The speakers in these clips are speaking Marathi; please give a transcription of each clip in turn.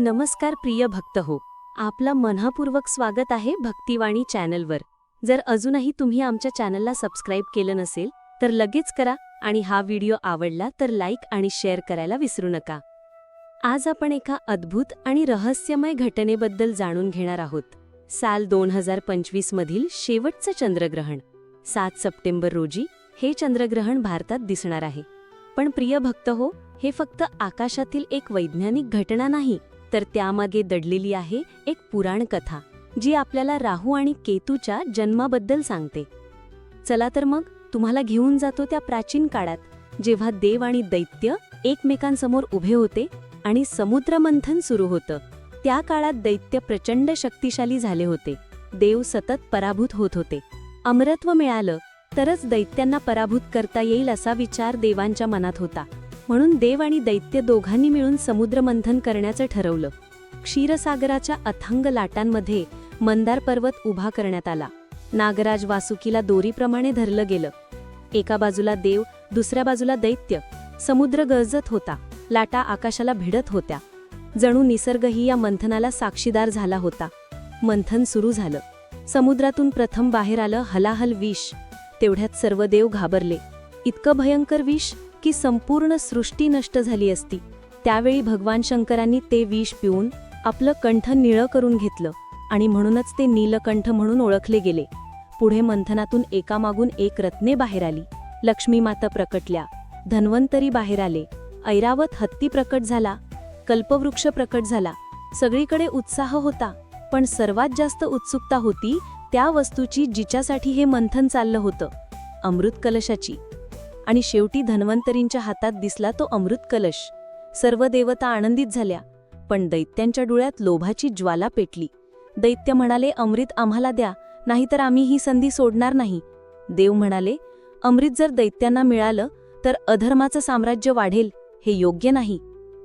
नमस्कार प्रिय भक्त हो. आपलं मनःपूर्वक स्वागत आहे भक्तिवाणी चॅनलवर. जर अजूनही तुम्ही आमच्या चॅनलला सबस्क्राईब केलं नसेल तर लगेच करा आणि हा व्हिडिओ आवडला तर लाईक आणि शेअर करायला विसरू नका. आज आपण एका अद्भुत आणि रहस्यमय घटनेबद्दल जाणून घेणार आहोत. साल दोन हजार पंचवीस मधील शेवटचं चंद्रग्रहण. सात सप्टेंबर रोजी हे चंद्रग्रहण भारतात दिसणार आहे. पण प्रिय भक्त हो हे फक्त आकाशातील एक वैज्ञानिक घटना नाही तर त्यामागे दडलेली आहे एक पुराण कथा जी आपल्याला राहू आणि केतूच्या जन्माबद्दल सांगते. चला तर मग तुम्हाला घेऊन जातो त्या प्राचीन काळात जेव्हा देव आणि दैत्य एकमेकांसमोर उभे होते आणि समुद्रमंथन सुरू होतं. त्या काळात दैत्य प्रचंड शक्तिशाली झाले होते. देव सतत पराभूत होत होते. अमरत्व मिळालं तरच दैत्यांना पराभूत करता येईल असा विचार देवांच्या मनात होता. म्हणून देव आणि दैत्य दोघांनी मिळून समुद्रमंथन करण्याचं ठरवलं. क्षीरसागराच्या अथांग लाटांमध्ये मंदार पर्वत उभा करण्यात आला. नागराज वासुकीला दोरीप्रमाणे धरलं गेलं. एका बाजूला देव दुसऱ्या बाजूला दैत्य. समुद्र गरजत होता. लाटा आकाशाला भिडत होत्या. जणू निसर्गही या मंथनाला साक्षीदार झाला होता. मंथन सुरू झालं. समुद्रातून प्रथम बाहेर आलं हलाहल विष. तेवढ्यात सर्व देव घाबरले. इतकं भयंकर विष? की संपूर्ण सृष्टी नष्ट झाली असती. त्यावेळी भगवान शंकरांनी ते विष पिऊन आपलं कंठ निळं करून घेतलं आणि म्हणूनच ते नीलकंठ म्हणून ओळखले गेले. पुढे मंथनातून एकामागून एक रत्ने बाहेर आली. लक्ष्मी माता प्रकटल्या. धन्वंतरी बाहेर आले. ऐरावत हत्ती प्रकट झाला. कल्पवृक्ष प्रकट झाला. सगळीकडे उत्साह होता. पण सर्वात जास्त उत्सुकता होती त्या वस्तूची जिच्यासाठी हे मंथन चाललं होतं. अमृत कलशाची आणि शेवटी धन्वंतरींच्या हातात दिसला तो अमृत कलश. सर्व देवता आनंदित झाल्या पण दैत्यांच्या डोळ्यात लोभाची ज्वाला पेटली. दैत्य म्हणाले अमृत आम्हाला द्या नाहीतर आम्ही ही संधी सोडणार नाही. देव म्हणाले अमृत जर दैत्यांना मिळालं तर अधर्माचं साम्राज्य वाढेल हे योग्य नाही.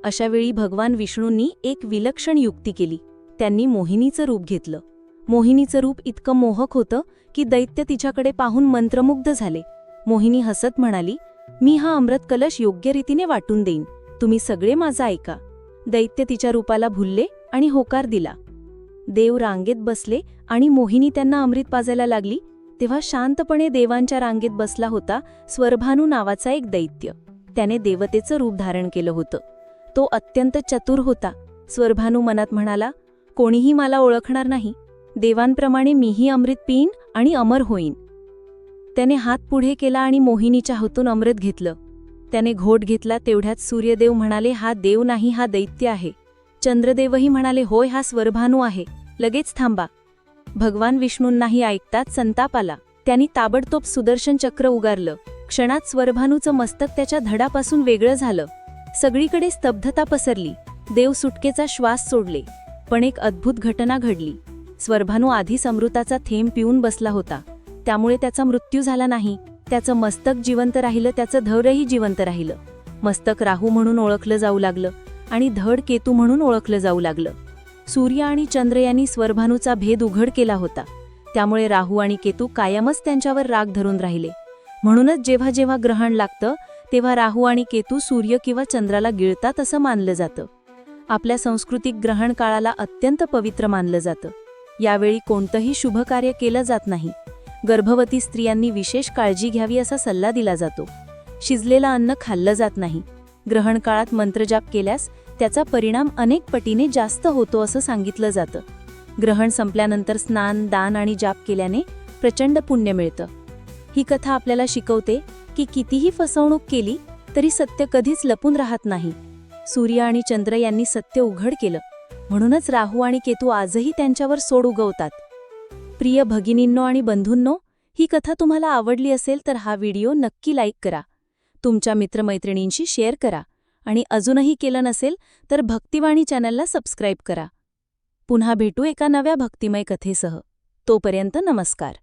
अशावेळी भगवान विष्णूंनी एक विलक्षण युक्ती केली. त्यांनी मोहिनीचं रूप घेतलं. मोहिनीचं रूप इतकं मोहक होतं की दैत्य तिच्याकडे पाहून मंत्रमुग्ध झाले. मोहिनी हसत म्हणाली मी हा अमृत कलश योग्य रीतीने वाटून देईन. तुम्ही सगळे माझा ऐका. दैत्य तिच्या रूपाला भुलले आणि होकार दिला. देव रांगेत बसले आणि मोहिनी त्यांना अमृत पाजायला लागली तेव्हा शांतपणे देवांच्या रांगेत बसला होता स्वरभानू नावाचा एक दैत्य. त्याने देवतेचं रूप धारण केलं होतं. तो अत्यंत चतुर होता. स्वरभानू मनात म्हणाला कोणीही मला ओळखणार नाही. देवांप्रमाणे मीही अमृत पिईन आणि अमर होईन. त्याने हात पुढे केला आणि मोहिनीच्या हातून अमृत घेतलं. त्याने घोट घेतला तेवढ्यात सूर्यदेव म्हणाले हा देव नाही हा दैत्य आहे. चंद्रदेवही म्हणाले होय हा स्वरभानू आहे. लगेच थांबा. भगवान विष्णूंनाही ऐकताच संताप आला. त्यांनी ताबडतोब सुदर्शन चक्र उगारलं. क्षणात स्वरभानूचं मस्तक त्याच्या धडापासून वेगळं झालं. सगळीकडे स्तब्धता पसरली. देव सुटकेचा श्वास सोडले. पण एक अद्भुत घटना घडली. स्वरभानू आधीच अमृताचा थेंब पिऊन बसला होता. त्यामुळे त्याचा मृत्यू झाला नाही. त्याचं मस्तक जिवंत राहिलं त्याचं धडही जिवंत राहिलं. मस्तक राहू म्हणून ओळखलं जाऊ लागलं आणि धड केतू म्हणून ओळखलं जाऊ लागलं. सूर्य आणि चंद्र यांनी स्वरभानूचा भेद उघड केला होता. त्यामुळे राहू आणि केतू कायमच त्यांच्यावर राग धरून राहिले. म्हणूनच जेव्हा जेव्हा ग्रहण लागतं तेव्हा राहू आणि केतू सूर्य किंवा चंद्राला गिळतात असं मानलं जातं. आपल्या सांस्कृतिक ग्रहण काळाला अत्यंत पवित्र मानलं जातं. यावेळी कोणतंही शुभ कार्य केलं जात नाही. गर्भवती स्त्रियांनी विशेष काळजी घ्यावी असा सल्ला दिला जातो. शिजलेलं अन्न खाल्लं जात नाही. ग्रहण काळात मंत्रजाप केल्यास त्याचा परिणाम अनेक पटीने जास्त होतो असं सांगितलं जातं. ग्रहण संपल्यानंतर स्नान दान आणि जाप केल्याने प्रचंड पुण्य मिळतं. ही कथा आपल्याला शिकवते की कितीही फसवणूक केली तरी सत्य कधीच लपून राहत नाही. सूर्य आणि चंद्र यांनी सत्य उघड केलं. म्हणूनच राहू आणि केतू आजही त्यांच्यावर सोड उगवतात. प्रिय भगिनींनो आणि बंधूंनो ही कथा तुम्हाला आवडली असेल तर हा व्हिडिओ नक्की लाईक करा. तुमच्या मित्रमैत्रिणींशी शेअर करा आणि अजूनही केलं नसेल तर भक्तिवाणी चॅनलला सबस्क्राईब करा. पुन्हा भेटू एका नव्या भक्तिमय कथेसह. तोपर्यंत नमस्कार.